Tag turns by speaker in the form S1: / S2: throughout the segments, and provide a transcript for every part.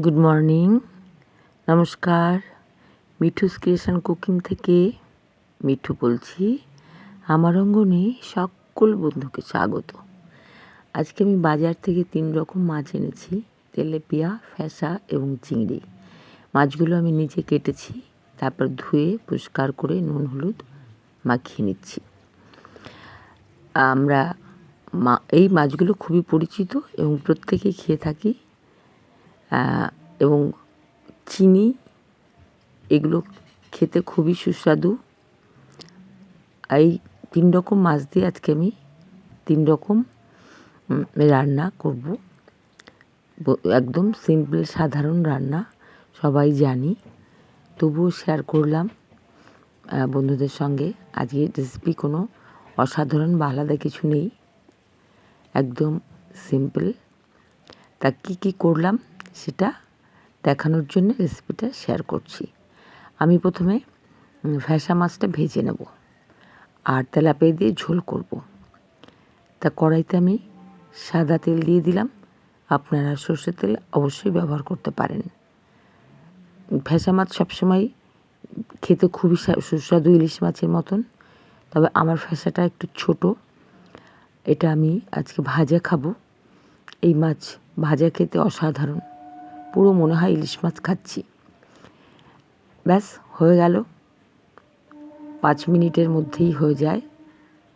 S1: Good morning নমস্কার Mithu's creation cooking থেকে মিঠু বলছি। আমার অঙ্গনে সকল বন্ধুকে স্বাগত। আজকে আমি বাজার থেকে তিন রকম মাছ এনেছি, তেলেপিয়া, ফ্যাসা এবং চিংড়ি। মাছগুলো আমি নিজে কেটেছি, তারপর ধুয়ে পরিষ্কার করে নুন, হলুদ মাখিয়ে নিচ্ছি। আমরা মা এই মাছগুলো খুবই পরিচিত এবং প্রত্যেকেই খেয়ে থাকি। এবং চিনি, এগুলো খেতে খুবই সুস্বাদু। এই তিন রকম মাছ দিয়ে আজকে আমি তিন রকম রান্না করব। একদম সিম্পল সাধারণ রান্না, সবাই জানি। তবুও শেয়ার করলাম বন্ধুদের সঙ্গে। আজকে রেসিপি কোনো অসাধারণ বা আলাদা কিছু নেই। একদম সিম্পল তা কী কী করলাম? সেটা দেখানোর জন্য রেসিপিটা শেয়ার করছি। আমি প্রথমে ফ্যাসা মাছটা ভেজে নেব। আর তেলাপিয়া দিয়ে ঝোল করব। তা কড়াইতে আমি সাদা তেল দিয়ে দিলাম। আপনারা সর্ষের তেল অবশ্যই ব্যবহার করতে পারেন। ফ্যাসা মাছ সবসময় খেতে খুবই সুস্বাদু ইলিশ মাছের মতন। তবে আমার ফ্যাসাটা একটু ছোট। এটা আমি আজকে ভাজা খাব। এই মাছ ভাজা খেতে অসাধারণ। পুরো মনে হয় ইলিশ মাছ খাচ্ছি। ব্যাস, হয়ে গেল। পাঁচ মিনিটের মধ্যেই হয়ে যায়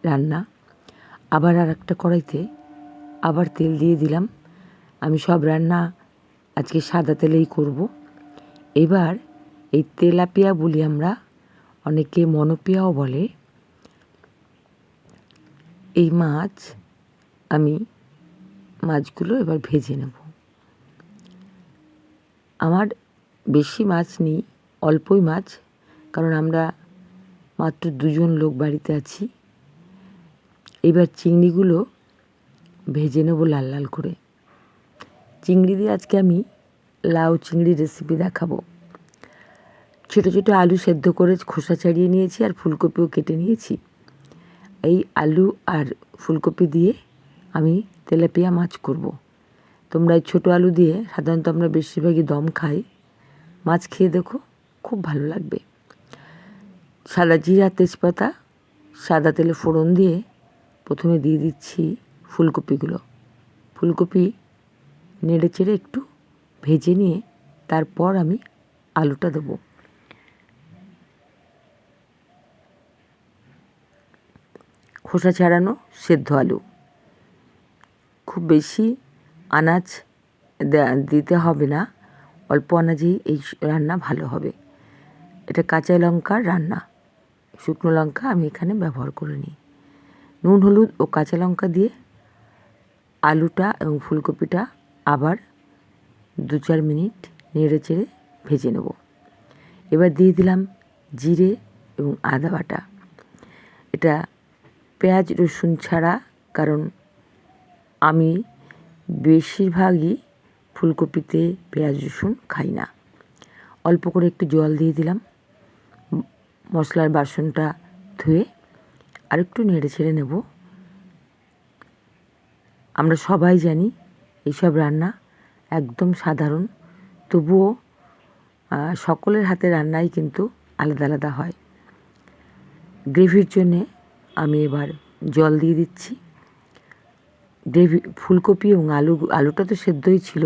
S1: রান্না। আবার আর একটা কড়াইতে আবার তেল দিয়ে দিলাম। আমি সব রান্না আজকে সাদা তেলেই করব। এবার এই তেলাপিয়া বলি আমরা, অনেকে মনোপিয়াও বলে। এই মাছ আমি, মাছগুলো এবার ভেজে নেব। আমার বেশি মাছ নেই, অল্পই মাছ, কারণ আমরা মাত্র দুজন লোক বাড়িতে আছি। এবার চিংড়িগুলো ভেজে নেব লাল লাল করে। চিংড়ি দিয়ে আজকে আমি লাউ চিংড়ি রেসিপি দেখাবো। ছোটো ছোটো আলু সেদ্ধ করে খোসা ছাড়িয়ে নিয়েছি আর ফুলকপিও কেটে নিয়েছি। এই আলু আর ফুলকপি দিয়ে আমি তেলাপিয়া মাছ করব। তোমরা এই ছোটো আলু দিয়ে সাধারণত আমরা বেশিরভাগই দম খাই। মাছ খেয়ে দেখো খুব ভালো লাগবে। সাদা জিরা, তেজপাতা, সাদা তেলে ফোড়ন দিয়ে প্রথমে দিয়ে দিচ্ছি ফুলকপিগুলো। ফুলকপি নেড়ে চেড়ে একটু ভেজে নিয়ে তারপর আমি আলুটা দেবো। খোসা ছাড়ানো সেদ্ধ আলু। খুব বেশি আনাজ দিতে হবে না। অল্প আনাজেই এই রান্না ভালো হবে। এটা কাঁচা লঙ্কার রান্না। শুকনো লঙ্কা আমি এখানে ব্যবহার করে নিই। নুন, হলুদ ও কাঁচা লঙ্কা দিয়ে আলুটা এবং ফুলকপিটা আবার দু চার মিনিট নেড়ে চেড়ে ভেজে নেব। এবার দিয়ে দিলাম জিরে এবং আদা বাটা। এটা পেঁয়াজ, রসুন ছাড়া, কারণ আমি বেশিরভাগই ফুলকপিতে পেঁয়াজ, রসুন খাই না। অল্প করে একটু জল দিয়ে দিলাম। মশলার বাসনটা ধুয়ে আর একটু নেড়ে ছেড়ে নেব। আমরা সবাই জানি এইসব রান্না একদম সাধারণ, তবুও সকলের হাতে রান্নাই কিন্তু আলাদা আলাদা হয়। গ্রেভির জন্যে আমি এবার জল দিয়ে দিচ্ছি। গ্রেভি, ফুলকপি এবং আলু, আলুটা তো সেদ্ধই ছিল।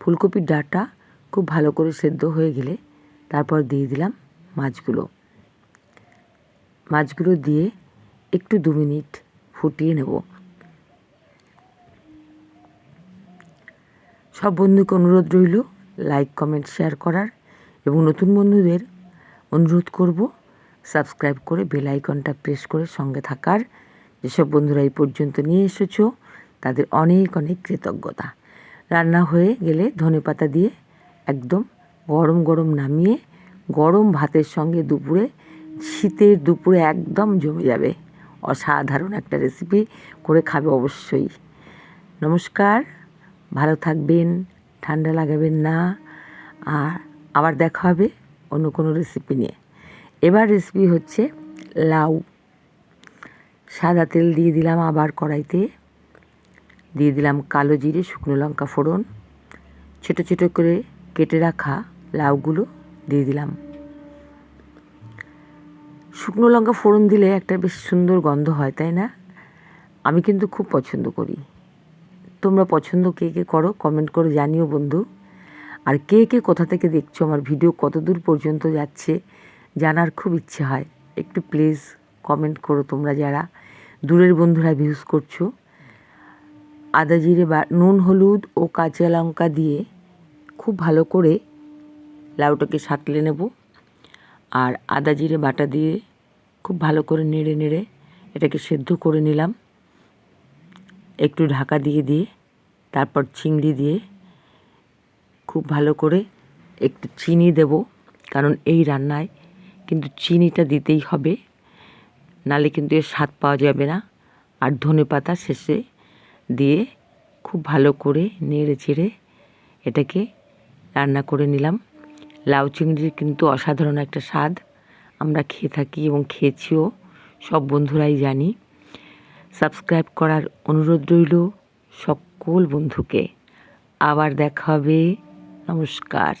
S1: ফুলকপির ডাটা খুব ভালো করে সেদ্ধ হয়ে গেলে তারপর দিয়ে দিলাম মাছগুলো। মাছগুলো দিয়ে একটু দু মিনিট ফুটিয়ে নেব। সব বন্ধুকে অনুরোধ রইল লাইক কমেন্ট শেয়ার করার এবং নতুন বন্ধুদের অনুরোধ করব সাবস্ক্রাইব করে বেল আইকনটা প্রেস করে সঙ্গে থাকার। যেসব বন্ধুরা এই পর্যন্ত নিয়ে এসেছ তাদের অনেক অনেক কৃতজ্ঞতা। রান্না হয়ে গেলে ধনেপাতা দিয়ে একদম গরম গরম নামিয়ে গরম ভাতের সঙ্গে দুপুরে, শীতের দুপুরে একদম জমে যাবে। অসাধারণ একটা রেসিপি করে খাবে অবশ্যই। নমস্কার, ভালো থাকবেন, ঠান্ডা লাগাবেন না। আর আবার দেখা হবে অন্য কোনো রেসিপি নিয়ে। এবার রেসিপি হচ্ছে লাউ। সাদা তেল দিয়ে দিলাম আবার কড়াইতে। দিয়ে দিলাম কালো জিরে, শুকনো লঙ্কা ফোড়ন। ছোটো ছোটো করে কেটে রাখা লাউগুলো দিয়ে দিলাম। শুকনো লঙ্কা ফোড়ন দিলে একটা বেশ সুন্দর গন্ধ হয়, তাই না? আমি কিন্তু খুব পছন্দ করি। তোমরা পছন্দ কে কে করো, কমেন্ট করে জানিও বন্ধু। আর কে কে কোথা থেকে দেখছ আমার ভিডিও কত দূর পর্যন্ত যাচ্ছে জানার খুব ইচ্ছে হয়। একটু প্লিজ কমেন্ট করো তোমরা যারা দূরের বন্ধুরা ভিউজ করছ। আদা, জিরে, বা নুন, হলুদ ও কাঁচা লঙ্কা দিয়ে খুব ভালো করে লাউটাকে সাঁতলে নেব। আর আদা, জিরে, বাটা দিয়ে খুব ভালো করে নেড়ে নেড়ে এটাকে সেদ্ধ করে নিলাম। একটু ঢাকা দিয়ে দিয়ে, তারপর চিংড়ি দিয়ে খুব ভালো করে একটু চিনি দেব, কারণ এই রান্নায় কিন্তু চিনিটা দিতেই হবে, নালে কিন্তু এর স্বাদ পাওয়া যাবে না। আর ধনে পাতা শেষে দিয়ে খুব ভালো করে নেড়ে চেড়ে এটাকে রান্না করে নিলাম। লাউ চিংড়ির কিন্তু অসাধারণ একটা স্বাদ। আমরা খেয়ে থাকি এবং খেয়েছিও, সব বন্ধুরাই জানি। সাবস্ক্রাইব করার অনুরোধ রইল সকল বন্ধুকে। আবার দেখা হবে। নমস্কার।